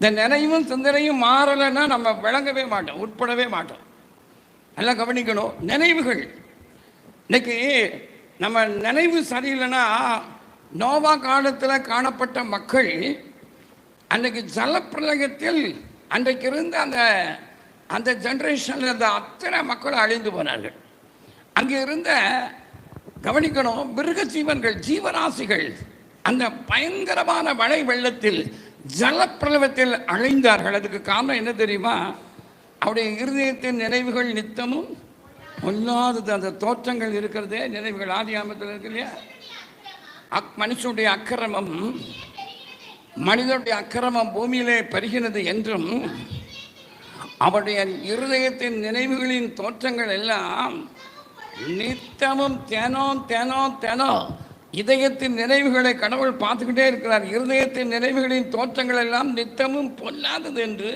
இந்த நினைவும் சிந்தனையும் மாறலைன்னா நம்ம விளங்கவே மாட்டோம் உட்படவே மாட்டோம். நல்லா கவனிக்கணும். நினைவுகள். இன்னைக்கு நம்ம நினைவு சரியில்லைன்னா நோவா காலத்தில் காணப்பட்ட மக்கள் அன்றைக்கு ஜலப்பிரளயத்தில் அன்றைக்கு இருந்த அந்த அந்த ஜென்ரேஷனில் இருந்த அத்தனை மக்கள் அழிந்து போனார்கள். அங்கே இருந்த கவனிக்கணும் மிருக ஜீவன்கள் ஜீவராசிகள் அந்த பயங்கரமான மழை வெள்ளத்தில் ஜலப்பிரலவத்தில் அழைந்தார்கள். அதுக்கு காரணம் என்ன தெரியுமா? அவருடைய இருதயத்தின் நினைவுகள் நித்தமும் பொல்லாதது. அந்த தோற்றங்கள் இருக்கிறதே நினைவுகள். ஆதி ஆமத்தில் இருக்கு இல்லையா? அக் மனுஷனுடைய அக்கிரமம் மனிதனுடைய அக்கிரமம் பூமியிலே பெருகினது என்றும் அவருடைய இருதயத்தின் நினைவுகளின் தோற்றங்கள் எல்லாம் நித்தமும் தேனோ தேனோ தேனோ இதயத்தின் நினைவுகளை கடவுள் பார்த்துக்கிட்டே இருக்கிறார். இருதயத்தின் நினைவுகளின் தோற்றங்கள் எல்லாம் நித்தமும் பொல்லாதது என்று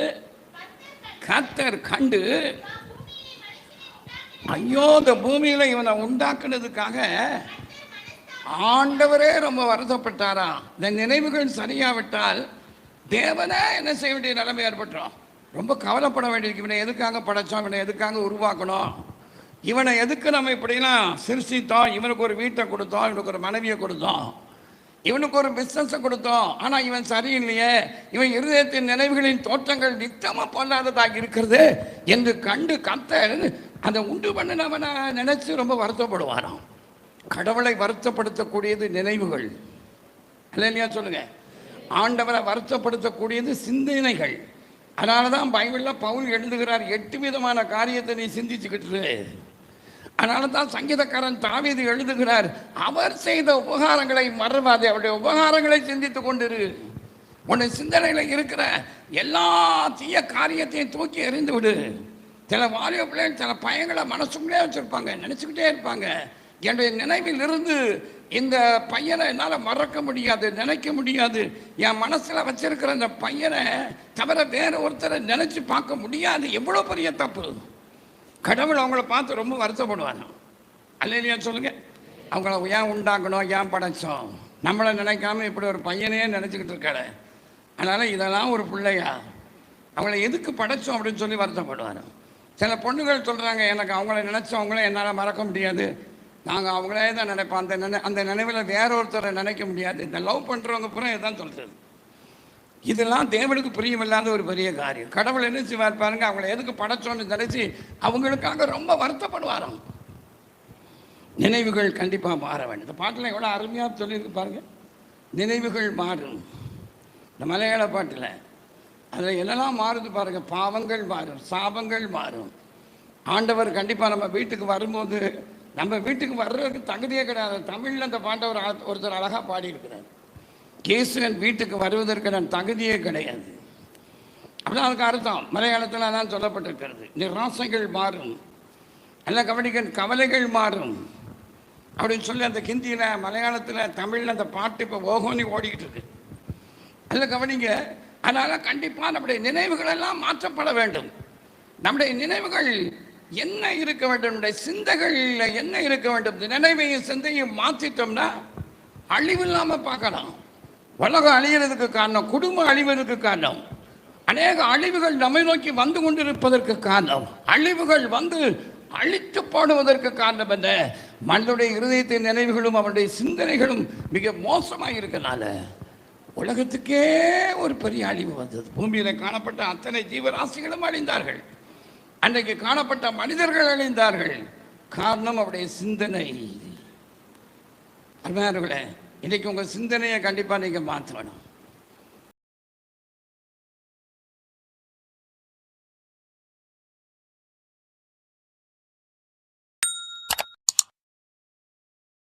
கத்தர் கண்டு ஐயோ இந்த பூமியில இவனை உண்டாக்குனதுக்காக ஆண்டவரே ரொம்ப வருத்தப்பட்டாரா? இந்த நினைவுகள் சரியாவிட்டால் தேவனே என்ன செய்ய வேண்டிய நிலைமை ஏற்பட்டுரும்? ரொம்ப கவலைப்பட வேண்டியிருக்கு. இவனை எதுக்காக படைச்சோம்? இவனை எதுக்காக உருவாக்கணும்? இவனை எதுக்கு நம்ம இப்படின்னா சிருஷ்டித்தோம் இவனுக்கு ஒரு வீட்டை கொடுத்தோம் இவனுக்கு ஒரு மனைவியை கொடுத்தோம். இவனுக்கு ஒரு பிஸ்னஸை கொடுத்தோம். ஆனால் இவன் சரியில்லையே. இவன் இருதயத்தின் நினைவுகளின் தோற்றங்கள் நித்தமாக பொல்லாததாக இருக்கிறது என்று கண்டு கத்த அந்த உண்டு பண்ணினவனை நினச்சி ரொம்ப வருத்தப்படுவாராம். கடவுளை வருத்தப்படுத்தக்கூடியது நினைவுகள். இல்லையா சொல்லுங்க? ஆண்டவரை வருத்தப்படுத்தக்கூடியது சிந்தனைகள். அதனால தான் பைபிளில் பவுல் எழுதுகிறார் எட்டு விதமான காரியத்தை நீ சிந்திச்சுக்கிட்டு அதனால தான் சங்கீதக்காரன் தாவீது எழுதுகிறார் அவர் செய்த உபகாரங்களை மறவாதே அவருடைய உபகாரங்களை சிந்தித்துக் கொண்டிரு. உன்னை சிந்தனையில் இருக்கிற எல்லா தீய காரியத்தையும் தூக்கி எறிந்து விடு. சில வாலிய பிள்ளைகள் சில பையங்களை மனசுக்குள்ளே வச்சுருப்பாங்க நினச்சிக்கிட்டே இருப்பாங்க. என்னுடைய நினைவில் இருந்து இந்த பையனை என்னால் மறக்க முடியாது நினைக்க முடியாது. என் மனசில் வச்சிருக்கிற அந்த பையனை தவிர வேறு ஒருத்தரை நினச்சி பார்க்க முடியாது. எவ்வளோ பெரிய தப்பு? கடவுள் அவங்கள பார்த்து ரொம்ப வருத்தப்படுவாங்க. அல்லையா சொல்லுங்க? அவங்கள ஏன் உண்டாக்கணும்? ஏன் படைச்சோம்? நம்மளை நினைக்காம இப்படி ஒரு பையனே நினச்சிக்கிட்டு இருக்காரு அதனால் இதெல்லாம் ஒரு பிள்ளையா? அவங்கள எதுக்கு படைச்சோம் அப்படின்னு சொல்லி வருத்தப்படுவார். சில பொண்ணுகள் சொல்கிறாங்க எனக்கு அவங்கள நினச்சவங்கள என்னால் மறக்க முடியாது. நாங்கள் அவங்களே தான் நினைப்போம். அந்த நினை அந்த நினைவில் வேற ஒருத்தரை நினைக்க முடியாது. இந்த லவ் பண்ணுறவங்க பூரா இதான் சொல்கிறது இதெல்லாம் தேவனுக்கு புரியமில்லாத ஒரு பெரிய காரியம். கடவுள் என்ன செய்வார் பாருங்க அவங்கள எதுக்கு படைச்சோன்னு நினைச்சு அவங்களுக்காக ரொம்ப வருத்தப்படுவாராம். நினைவுகள் கண்டிப்பாக மாற வேண்டும். இந்த பாட்டில் எவ்வளோ அருமையாக சொல்லியிருக்கு பாருங்க. நினைவுகள் மாறும். இந்த மலையாள பாட்டில் அதில் என்னெல்லாம் மாறுது பாருங்க பாவங்கள் மாறும் சாபங்கள் மாறும். ஆண்டவர் கண்டிப்பாக நம்ம வீட்டுக்கு வரும்போது நம்ம வீட்டுக்கு வர்றதுக்கு தகுதியே கிடையாது. தமிழில் அந்த பாட்டை ஒரு ஒருத்தர் அழகாக பாடியிருக்கிறார். கேசுவன் வீட்டுக்கு வருவதற்கு நான் தகுதியே கிடையாது. அப்படிதான் அதுக்கு அர்த்தம் மலையாளத்தில் அதான் சொல்லப்பட்டிருக்கிறது. நிராசைகள் மாறும். நல்ல கவனிக்க கவலைகள் மாறும். அப்படின்னு சொல்லி அந்த ஹிந்தியில் மலையாளத்தில் தமிழில் அந்த பாட்டு இப்போ ஓகோனி ஓடிக்கிட்டு இருக்கு நல்ல கவனிங்க அதனால் கண்டிப்பாக நம்முடைய நினைவுகள் எல்லாம் மாற்றப்பட வேண்டும். நம்முடைய நினைவுகள் என்ன இருக்க வேண்டும்? நம்முடைய சிந்தைகளில் என்ன இருக்க வேண்டும்? நினைவையும் சிந்தையும் மாற்றிட்டோம்னா அழிவில்லாமல் பார்க்கலாம். உலகம் அழிகிறதுக்கு காரணம் குடும்பம் அழிவதற்கு காரணம். அநேக அழிவுகள் நம்மை நோக்கி வந்து கொண்டிருப்பதற்கு காரணம். அழிவுகள் வந்து அழித்து போடுவதற்கு காரணம் என்ன? மனிதனுடைய இருதயத்தின் நினைவுகளும் அவனுடைய சிந்தனைகளும் மிக மோசமாக இருக்கனால உலகத்துக்கே ஒரு பெரிய அழிவு வந்தது. பூமியில் காணப்பட்ட அத்தனை ஜீவராசிகளும் அழிந்தார்கள். அன்றைக்கு காணப்பட்ட மனிதர்கள் அழிந்தார்கள். காரணம் அவருடைய சிந்தனை. அருமையானவர்களே இன்றைக்கி உங்கள் சிந்தனையை கண்டிப்பாக நீங்கள் மாற்றணும்